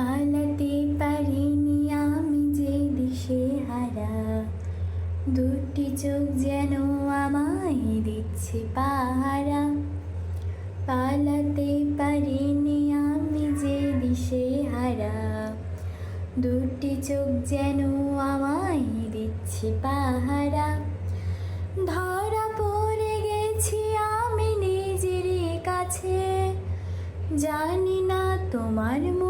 পালাতে পারিনি আমি যে দিশে হারা। দুটি চোখ যেন আমায় দিচ্ছে পাহারা। পালাতে পারিনি আমি যে দিশে হারা। দুটি চোখ যেন আমায় দিচ্ছে পাহারা। ধরা পড়ে গেছি আমি নিজেরই কাছে। জানি না তোমার মনেও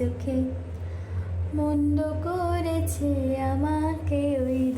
চোখে। মন্দ করেছে আমাকে ওই